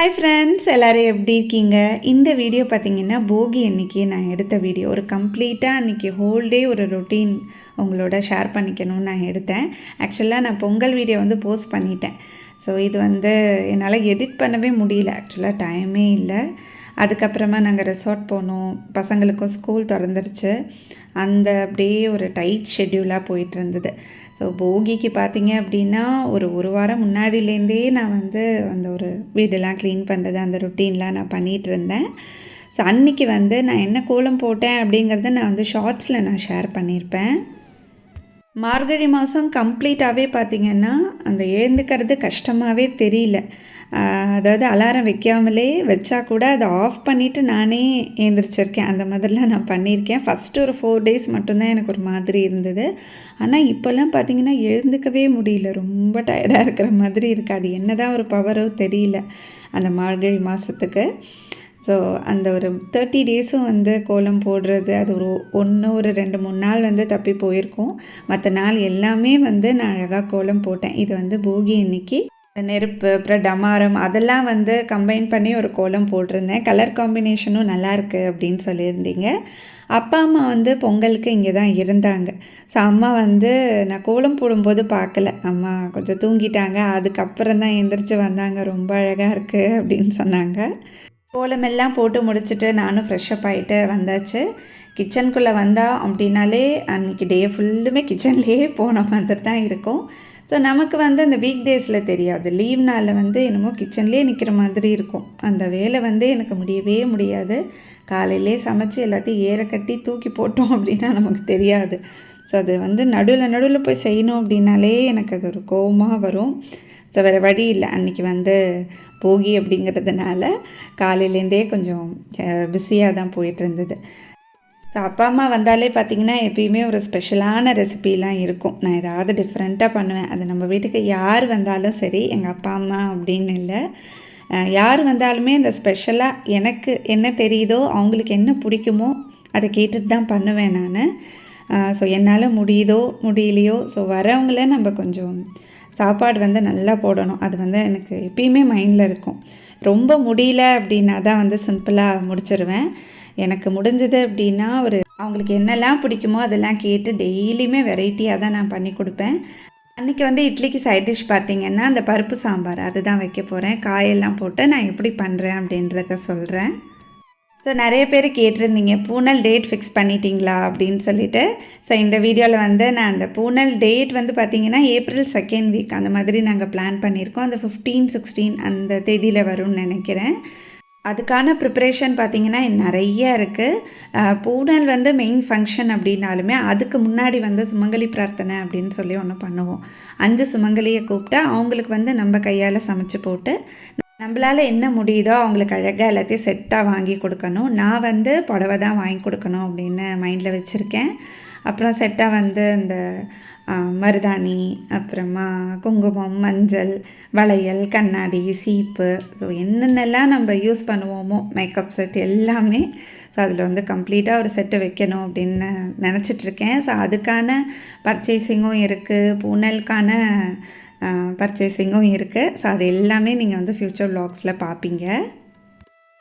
Hi friends எல்லோரும் எப்படி இருக்கீங்க? இந்த வீடியோ பார்த்தீங்கன்னா போகி அன்னைக்கு நான் எடுத்த வீடியோ ஒரு கம்ப்ளீட்டாக அன்றைக்கி ஹோல் டே ஒரு ரொட்டீன் உங்களோட ஷேர் பண்ணிக்கணும்னு நான் எடுத்தேன். ஆக்சுவலாக நான் பொங்கல் வீடியோ வந்து போஸ்ட் பண்ணிட்டேன். ஸோ இது வந்து என்னால் எடிட் பண்ணவே முடியல. ஆக்சுவலாக டைமே இல்லை. அதுக்கப்புறமா நாங்கள் ரெசார்ட் போனோம். பசங்களுக்கும் ஸ்கூல் திறந்துருச்சு. அந்த அப்படியே ஒரு டைட் ஷெட்யூலாக போயிட்டு இருந்தது. ஸோ போகிக்கு பார்த்தீங்க அப்படின்னா ஒரு ஒரு வாரம் முன்னாடியிலேருந்தே நான் வந்து அந்த ஒரு வீடெல்லாம் க்ளீன் பண்ணுறது அந்த ருட்டீன்லாம் நான் பண்ணிகிட்டு இருந்தேன் ஸோ அன்றைக்கி வந்து நான் என்ன கோலம் போட்டேன் அப்படிங்கிறத நான் வந்து ஷார்ட்ஸில் நான் ஷேர் பண்ணியிருப்பேன். மார்கழி மாதம் கம்ப்ளீட்டாகவே பார்த்திங்கன்னா அந்த எழுந்துக்கிறது கஷ்டமாகவே தெரியல. அதாவது அலாரம் வைக்காமலே வச்சா கூட அதை ஆஃப் பண்ணிவிட்டு நானே எழுந்திரிச்சிருக்கேன். அந்த மாதிரிலாம் நான் பண்ணியிருக்கேன். ஃபஸ்ட்டு ஒரு ஃபோர் டேஸ் மட்டும்தான் எனக்கு ஒரு மாதிரி இருந்தது. ஆனால் இப்போல்லாம் பார்த்திங்கன்னா எழுந்துக்கவே முடியல. ரொம்ப டயர்டாக இருக்கிற மாதிரி இருக்குது அது என்ன தான் ஒரு பவரோ தெரியல அந்த மார்கழி மாதத்துக்கு. ஸோ அந்த ஒரு தேர்ட்டி டேஸும் வந்து கோலம் போடுறது அது ஒரு ஒன்று ஒரு ரெண்டு மூணு நாள் வந்து தப்பி போயிருக்கோம். மற்ற நாள் எல்லாமே வந்து நான் அழகாக கோலம் போட்டேன். இது வந்து போகி இன்னைக்கு நெருப்பு அப்புறம் டமாரம் அதெல்லாம் வந்து கம்பைன் பண்ணி ஒரு கோலம் போட்டிருந்தேன். கலர் காம்பினேஷனும் நல்லாயிருக்கு அப்படின்னு சொல்லியிருந்தீங்க. அப்பா அம்மா வந்து பொங்கலுக்கு இங்கே தான் இருந்தாங்க. ஸோ அம்மா வந்து நான் கோலம் போடும்போது பார்க்கல. அம்மா கொஞ்சம் தூங்கிட்டாங்க. அதுக்கப்புறம் தான் எந்திரிச்சு வந்தாங்க. ரொம்ப அழகாக இருக்குது அப்படின்னு சொன்னாங்க. கோலமெல்லாம் போட்டு முடிச்சுட்டு நானும் ஃப்ரெஷ்அப் ஆகிட்டு வந்தாச்சு. கிச்சனுக்குள்ளே வந்தால் அப்படின்னாலே அன்றைக்கி டே ஃபுல்லுமே கிச்சன்லேயே போன மாதிரி தான் இருக்கும். ஸோ நமக்கு வந்து அந்த வீக் டேஸில் தெரியாது. லீவ் நாளில் வந்து என்னமோ கிச்சன்லேயே நிற்கிற மாதிரி இருக்கும். அந்த வேலை வந்து எனக்கு முடியவே முடியாது. காலையிலே சமைச்சு எல்லாத்தையும் ஏற கட்டி தூக்கி போட்டோம் அப்படின்னா நமக்கு தெரியாது. ஸோ அது வந்து நடுவில் நடுவில் போய் செய்யணும் அப்படின்னாலே எனக்கு அது ஒரு கோபமாக வரும். ஸோ வேறு வழி இல்லை. அன்றைக்கி வந்து போகி அப்படிங்கிறதுனால காலையிலேருந்தே கொஞ்சம் பிஸியாக தான் போயிட்டு இருந்தது ஸோ அப்பா அம்மா வந்தாலே பார்த்திங்கன்னா எப்பயுமே ஒரு ஸ்பெஷலான ரெசிபிலாம் இருக்கும். நான் ஏதாவது டிஃப்ரெண்ட்டாக பண்ணுவேன். அது நம்ம வீட்டுக்கு யார் வந்தாலும் சரி எங்கள் அப்பா அம்மா அப்படின்னு இல்லை. யார் வந்தாலுமே அந்த ஸ்பெஷலாக எனக்கு என்ன தெரியுதோ அவங்களுக்கு என்ன பிடிக்குமோ அதை கேட்டுட்டு தான் பண்ணுவேன் நான். ஸோ என்னால் முடியுதோ முடியலையோ ஸோ வரவங்கள நம்ம கொஞ்சம் சாப்பாடு வந்து நல்லா போடணும். அது வந்து எனக்கு எப்பயுமே மைண்டில் இருக்கும். ரொம்ப முடியல அப்படின்னா தான் வந்து சிம்பிளாக முடிச்சிருவேன். எனக்கு முடிஞ்சது அப்படின்னா ஒரு அவங்களுக்கு என்னெல்லாம் பிடிக்குமோ அதெல்லாம் கேட்டு டெய்லியுமே வெரைட்டியாக தான் நான் பண்ணி கொடுப்பேன். அன்றைக்கி வந்து இட்லிக்கு சைட் டிஷ் பார்த்திங்கன்னா அந்த பருப்பு சாம்பார் அதுதான் வைக்க போகிறேன் காயெல்லாம் போட்டு நான் எப்படி பண்ணுறேன் அப்படின்றத சொல்கிறேன் ஸோ நிறைய பேர் கேட்டிருந்தீங்க பூனல் டேட் ஃபிக்ஸ் பண்ணிட்டீங்களா அப்படின்னு சொல்லிட்டு. ஸோ இந்த வீடியோவில் வந்து நான் அந்த பூனல் டேட் வந்து பார்த்திங்கன்னா ஏப்ரல் செகண்ட் வீக் அந்த மாதிரி நாங்கள் பிளான் பண்ணியிருக்கோம். அந்த ஃபிஃப்டீன் சிக்ஸ்டீன் அந்த தேதியில் வரும்னு நினைக்கிறேன். அதுக்கான ப்ரிப்ரேஷன் பார்த்திங்கன்னா நிறைய இருக்குது பூனல் வந்து மெயின் ஃபங்க்ஷன் அப்படின்னாலுமே அதுக்கு முன்னாடி வந்து சுமங்கலி பிரார்த்தனை அப்படின்னு சொல்லி ஒன்று பண்ணுவோம். அஞ்சு சுமங்கலியை கூப்பிட்டு அவங்களுக்கு வந்து நம்ம கையால் சமைச்சு போட்டு நம்மளால் என்ன முடியுதோ அவங்களுக்கு அழகாக எல்லாத்தையும் செட்டாக வாங்கி கொடுக்கணும். நான் வந்து புடவை தான் வாங்கி கொடுக்கணும் அப்படின்னு மைண்டில் வச்சுருக்கேன். அப்புறம் செட்டாக வந்து இந்த மருதாணி அப்புறமா குங்குமம் மஞ்சள் வளையல் கண்ணாடி சீப்பு. ஸோ என்னென்னலாம் நம்ம யூஸ் பண்ணுவோமோ மேக்கப் செட் எல்லாமே. ஸோ அதில் வந்து கம்ப்ளீட்டாக ஒரு செட்டு வைக்கணும் அப்படின்னு நினச்சிட்ருக்கேன் ஸோ அதுக்கான பர்ச்சேசிங்கும் இருக்குது பூனலுக்கான பர்ச்சேசிங்கும் இருக்குது ஸோ அது எல்லாமே நீங்கள் வந்து ஃப்யூச்சர் வ்ளாக்ஸில் பார்ப்பீங்க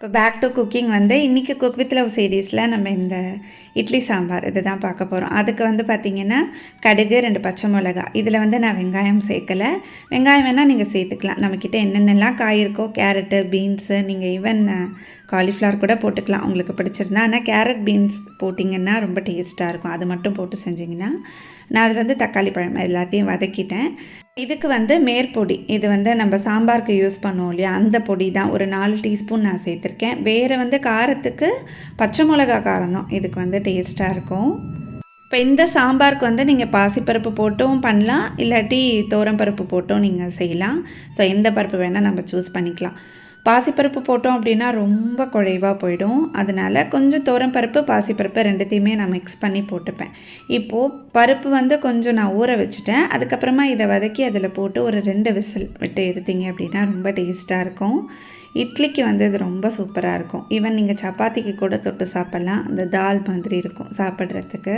இப்போ பேக் டு குக்கிங் வந்து இன்றைக்கி குக் வித் லவ் சீரீஸில் நம்ம இந்த இட்லி சாம்பார் இது தான் பார்க்க போகிறோம் அதுக்கு வந்து பார்த்திங்கன்னா கடுகு ரெண்டு பச்சை மிளகா. இதில் வந்து நான் வெங்காயம் சேர்க்கலை. வெங்காயம் வேணால் நீங்கள் சேர்த்துக்கலாம். நம்மக்கிட்ட என்னென்னலாம் காய் இருக்கோ கேரட்டு பீன்ஸு நீங்கள் ஈவன் காலிஃப்ளவர் கூட போட்டுக்கலாம். உங்களுக்கு பிடிச்சிருந்தா. ஆனால் கேரட் பீன்ஸ் போட்டிங்கன்னா ரொம்ப டேஸ்ட்டாக இருக்கும். அது மட்டும் போட்டு செஞ்சிங்கன்னா நான் அதில் வந்து தக்காளி பழம் எல்லாத்தையும் வதக்கிட்டேன். இதுக்கு வந்து மேற்பொடி இது வந்து நம்ம சாம்பாருக்கு யூஸ் பண்ணுவோம் இல்லையா? அந்த பொடி தான் ஒரு நாலு டீஸ்பூன் நான் சேர்த்துருக்கேன். வேறு வந்து காரத்துக்கு பச்சை மிளகா காரம் தான். இதுக்கு வந்து டேஸ்ட்டாக இருக்கும். இப்போ இந்த சாம்பாருக்கு வந்து நீங்கள் பாசிப்பருப்பு போட்டும் பண்ணலாம். இல்லாட்டி பருப்பு போட்டும் நீங்கள் செய்யலாம். ஸோ எந்த பருப்பு வேணால் நம்ம சூஸ் பண்ணிக்கலாம். பாசிப்பருப்பு போட்டோம் அப்படின்னா ரொம்ப குழைவாக போயிடும். அதனால் கொஞ்சம் பருப்பு பாசிப்பருப்பு ரெண்டுத்தையுமே நான் மிக்ஸ் பண்ணி போட்டுப்பேன். இப்போது பருப்பு வந்து கொஞ்சம் நான் ஊற வச்சுட்டேன். அதுக்கப்புறமா இதை வதக்கி அதில் போட்டு ஒரு ரெண்டு விசில் விட்டு எடுத்தீங்க அப்படின்னா ரொம்ப டேஸ்ட்டாக இருக்கும். இட்லிக்கு வந்து இது ரொம்ப சூப்பராக இருக்கும். ஈவன் நீங்கள் சப்பாத்திக்கு கூட தொட்டு சாப்பிட்லாம். அந்த தால் மாதிரி இருக்கும் சாப்பிட்றதுக்கு.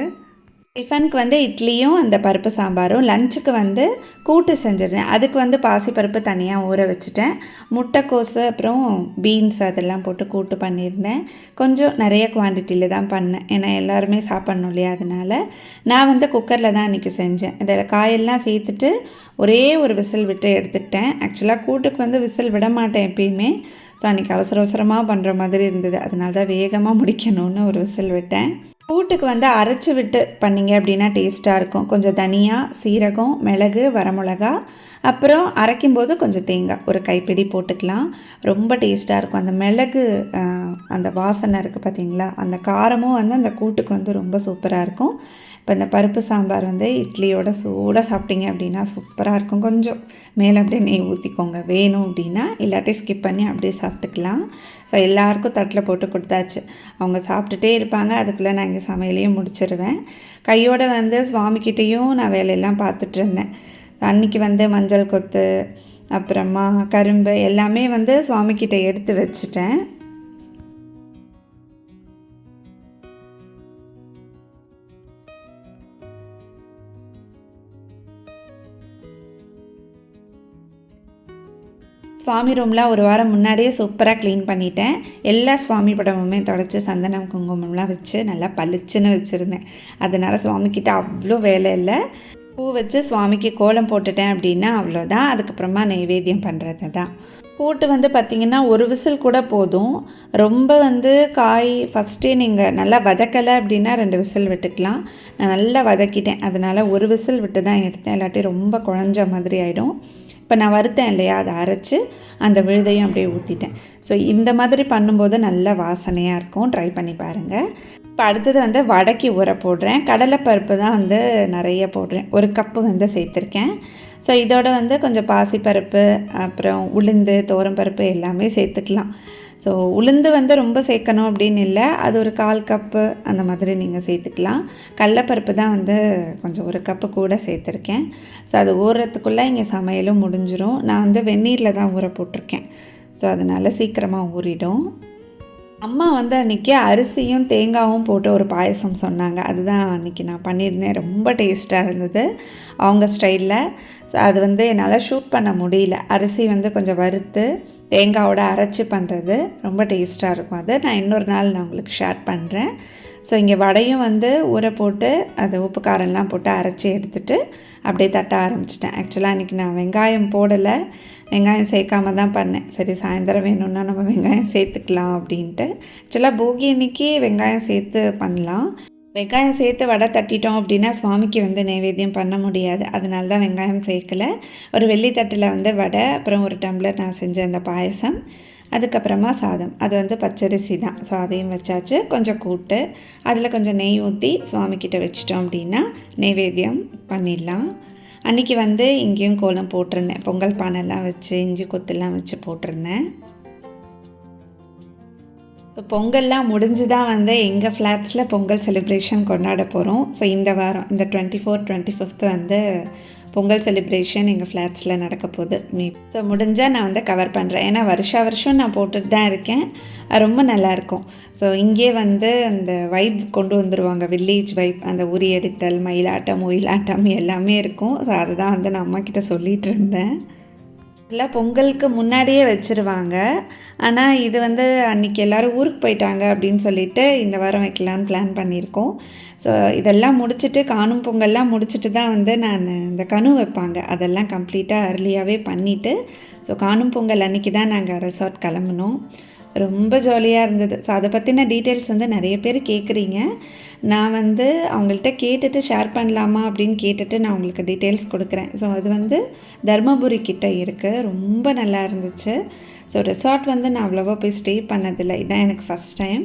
டிஃபனுக்கு வந்து இட்லியும் அந்த பருப்பு சாம்பாரும் லஞ்சுக்கு வந்து கூட்டு செஞ்சிருந்தேன். அதுக்கு வந்து பாசிப்பருப்பு தனியாக ஊற வச்சுட்டேன். முட்டைக்கோசு அப்புறம் பீன்ஸ் அதெல்லாம் போட்டு கூட்டு பண்ணியிருந்தேன். கொஞ்சம் நிறைய குவான்டிட்டியில் தான் பண்ணேன். ஏன்னா எல்லாருமே சாப்பிட்ணும் இல்லையா அதனால். நான் வந்து குக்கரில் தான் அன்றைக்கி செஞ்சேன். இதில் காயெல்லாம் சேர்த்துட்டு ஒரே ஒரு விசில் விட்டு எடுத்துட்டேன் ஆக்சுவலாக கூட்டுக்கு வந்து விசில் விட மாட்டேன் எப்பயுமே. ஸோ அன்றைக்கி அவசர அவசரமாக பண்ணுற மாதிரி இருந்தது. அதனால தான் வேகமாக முடிக்கணும்னு ஒரு விசில் விட்டேன். கூட்டுக்கு வந்து அரைச்சி விட்டு பண்ணிங்க அப்படின்னா டேஸ்ட்டாக இருக்கும். கொஞ்சம் தனியாக சீரகம் மிளகு வரமிளகா அப்புறம் அரைக்கும்போது கொஞ்சம் தேங்காய். ஒரு கைப்பிடி போட்டுக்கலாம். ரொம்ப டேஸ்ட்டாக இருக்கும். அந்த மிளகு அந்த வாசனை இருக்குது பார்த்தீங்களா அந்த காரமும் வந்து அந்த கூட்டுக்கு வந்து ரொம்ப சூப்பராக இருக்கும். இப்போ இந்த பருப்பு சாம்பார் வந்து இட்லியோட சூடாக சாப்பிட்டீங்க அப்படின்னா சூப்பராக இருக்கும். கொஞ்சம் மேலே அப்படியே நெய் ஊற்றிக்கோங்க வேணும் அப்படின்னா இல்லாட்டி ஸ்கிப் பண்ணி அப்படியே சாப்பிட்டுக்கலாம். ஸோ எல்லாருக்கும் தட்டில் போட்டு கொடுத்தாச்சு. அவங்க சாப்பிட்டுட்டே இருப்பாங்க. அதுக்குள்ளே நான் இங்கே சமையலையும் முடிச்சிருவேன். கையோடு வந்து சுவாமிக்கிட்டேயும் நான் வேலையெல்லாம் பார்த்துட்டு இருந்தேன். அன்றைக்கி வந்து மஞ்சள் கொத்து அப்புறமா கரும்பு எல்லாமே வந்து சுவாமிக்கிட்ட எடுத்து வச்சுட்டேன். சுவாமி ரூம்லாம் ஒரு வாரம் முன்னாடியே சூப்பராக க்ளீன் பண்ணிட்டேன். எல்லா சுவாமி படமுமே தொடச்சி சந்தனம் குங்குமம்லாம் வச்சு நல்லா பளிச்சுன்னு வச்சுருந்தேன். அதனால் சுவாமிக்கிட்ட அவ்வளோ வேலை இல்லை. பூ வச்சு சுவாமிக்கு கோலம் போட்டுட்டேன் அப்படின்னா அவ்வளோதான். அதுக்கப்புறமா நைவேத்தியம் பண்ணுறது தான். கூட்டு வந்து பார்த்திங்கன்னா ஒரு விசில் கூட போதும். ரொம்ப வந்து காய் ஃபஸ்ட்டே நீங்கள் நல்லா வதக்கலை அப்படின்னா ரெண்டு விசில் விட்டுக்கலாம். நான் நல்லா வதக்கிட்டேன். அதனால் ஒரு விசில் விட்டு தான் எடுத்தேன். இல்லாட்டி ரொம்ப குழஞ்ச மாதிரி ஆகிடும் இப்போ நான் வறுத்தேன் இல்லையா? அதை அரைச்சி அந்த விழுதையும் அப்படியே ஊற்றிட்டேன் ஸோ இந்த மாதிரி பண்ணும்போது நல்ல வாசனையாக இருக்கும். ட்ரை பண்ணி பாருங்கள் இப்போ அடுத்தது வந்து வடக்கி ஊற போடுறேன். கடலைப்பருப்பு தான் வந்து நிறைய போடுறேன். ஒரு கப்பு வந்து சேர்த்துருக்கேன். ஸோ இதோட வந்து கொஞ்சம் பாசிப்பருப்பு அப்புறம் உளுந்து பருப்பு எல்லாமே சேர்த்துக்கலாம். ஸோ உளுந்து வந்து ரொம்ப சேர்க்கணும் அப்படின்னு இல்லை. அது ஒரு கால் கப்பு அந்த மாதிரி நீங்கள் சேர்த்துக்கலாம். கடலப்பருப்பு தான் வந்து கொஞ்சம் ஒரு கப்பு கூட சேர்த்துருக்கேன். ஸோ அது ஊறுறதுக்குள்ளே இங்கே சமையலும் முடிஞ்சிடும் நான் வந்து வெந்நீரில் தான் ஊற போட்டிருக்கேன். ஸோ அதனால் சீக்கிரமாக ஊறிடும். அம்மா வந்து அன்றைக்கி அரிசியும் தேங்காயும் போட்டு ஒரு பாயசம் சொன்னாங்க. அதுதான் அன்றைக்கி நான் பண்ணியிருந்தேன். ரொம்ப டேஸ்ட்டாக இருந்தது அவங்க ஸ்டைலில். அது வந்து என்னால் ஷூட் பண்ண முடியல. அரிசி வந்து கொஞ்சம் வறுத்து தேங்காவோட அரைச்சி பண்ணுறது ரொம்ப டேஸ்ட்டாக இருக்கும் அது. நான் இன்னொரு நாள் நான் உங்களுக்கு ஷேர் பண்ணுறேன் ஸோ இங்கே வடையும் வந்து ஊற போட்டு அது உப்பு காரம்லாம் போட்டு அரைச்சி எடுத்துகிட்டு அப்படியே தட்ட ஆரம்பிச்சிட்டேன். ஆக்சுவலாக இன்றைக்கி நான் வெங்காயம் போடலை. வெங்காயம் சேர்க்காம தான் பண்ணேன். சரி சாயந்தரம் வேணும்னா நம்ம வெங்காயம் சேர்த்துக்கலாம் அப்படின்ட்டு. ஆக்சுவலாக போகி அன்னைக்கு வெங்காயம் சேர்த்து பண்ணலாம். வெங்காயம் சேர்த்து வடை தட்டிட்டோம் அப்படின்னா சுவாமிக்கு வந்து நைவேத்தியம் பண்ண முடியாது. அதனால தான் வெங்காயம் சேர்க்கலை. ஒரு வெள்ளித்தட்டில் வந்து வடை அப்புறம் ஒரு டம்ளர் நான் செஞ்ச அந்த பாயசம். அதுக்கப்புறமா சாதம். அது வந்து பச்சரிசி தான். ஸோ அதையும் வச்சாச்சு. கொஞ்சம் கூட்டு. அதில் கொஞ்சம் நெய் ஊற்றி சுவாமிக்கிட்ட வச்சிட்டோம் அப்படின்னா நைவேத்தியம் பண்ணிடலாம். அன்றைக்கி வந்து இங்கேயும் கோலம் போட்டிருந்தேன். பொங்கல் பானைலாம் வச்சு இஞ்சி கொத்துலாம் வச்சு போட்டிருந்தேன். இப்போ பொங்கல்லாம் முடிஞ்சு தான் வந்து எங்கள் ஃப்ளாட்ஸில் பொங்கல் செலிப்ரேஷன் கொண்டாட போகிறோம் ஸோ இந்த வாரம் இந்த டுவெண்ட்டி ஃபோர் டுவெண்ட்டி ஃபிஃப்த் வந்து பொங்கல் செலிப்ரேஷன் எங்கள் ஃப்ளாட்ஸில் நடக்க போகுது. மீ ஸோ முடிஞ்சால் நான் வந்து கவர் பண்ணுறேன் ஏன்னா வருஷா வருஷம் நான் போட்டுட்டு தான் இருக்கேன். ரொம்ப நல்லாயிருக்கும் ஸோ இங்கே வந்து அந்த வைப் கொண்டு வந்துடுவாங்க வில்லேஜ் வைப் அந்த உரி எடுத்தல் மயிலாட்டம் ஒயிலாட்டம் எல்லாமே இருக்கும். ஸோ அதை தான் வந்து நான் அம்மா சொல்லிகிட்டு இருந்தேன். இல்லை பொங்கலுக்கு முன்னாடியே வச்சுருவாங்க. ஆனால் இது வந்து அன்றைக்கி எல்லோரும் ஊருக்கு போயிட்டாங்க அப்படின்னு சொல்லிட்டு இந்த வாரம் வைக்கலான்னு பிளான் பண்ணியிருக்கோம். ஸோ இதெல்லாம் முடிச்சுட்டு காணும் பொங்கல்லாம் முடிச்சுட்டு தான் வந்து நான் இந்த கனு வைப்பாங்க. அதெல்லாம் கம்ப்ளீட்டாக அர்லியாகவே பண்ணிவிட்டு ஸோ காணும் பொங்கல் அன்றைக்கி தான் நாங்கள் ரெசார்ட் கிளம்புனோம். ரொம்ப ஜாலியாக இருந்தது. ஸோ அதை பற்றின டீட்டெயில்ஸ் வந்து நிறைய பேர் கேட்குறீங்க நான் வந்து அவங்கள்ட்ட கேட்டுட்டு ஷேர் பண்ணலாமா அப்படின்னு கேட்டுட்டு நான் உங்களுக்கு டீட்டெயில்ஸ் கொடுக்குறேன். ஸோ அது வந்து தர்மபுரி கிட்டே இருக்குது ரொம்ப நல்லா இருந்துச்சு. ஸோ ரெசார்ட் வந்து நான் அவ்வளோவா போய் ஸ்டே பண்ணதில்லை. இதுதான் எனக்கு ஃபஸ்ட் டைம்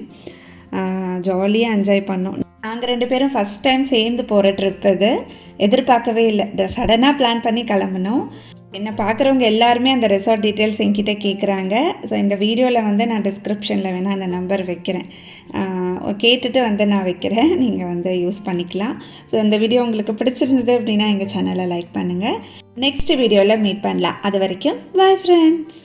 ஜாலியாக என்ஜாய் பண்ணோம். நாங்கள் ரெண்டு பேரும் ஃபஸ்ட் டைம் சேர்ந்து போகிற ட்ரிப் இது. எதிர்பார்க்கவே இல்லை. சடனாக பிளான் பண்ணி கிளம்புனோம். என்னை பார்க்குறவங்க எல்லாருமே அந்த ரெசார்ட் டீட்டெயில்ஸ் என்கிட்ட கேட்குறாங்க ஸோ இந்த வீடியோவில் வந்து நான் டிஸ்கிரிப்ஷனில் வேணால் அந்த நம்பர் வைக்கிறேன். கேட்டுட்டு வந்து நான் வைக்கிறேன். நீங்கள் வந்து யூஸ் பண்ணிக்கலாம். ஸோ இந்த வீடியோ உங்களுக்கு பிடிச்சிருந்தது அப்படின்னா எங்கள் சேனலை லைக் பண்ணுங்கள் நெக்ஸ்ட் வீடியோவில் மீட் பண்ணலாம். அது வரைக்கும் பாய் ஃப்ரெண்ட்ஸ்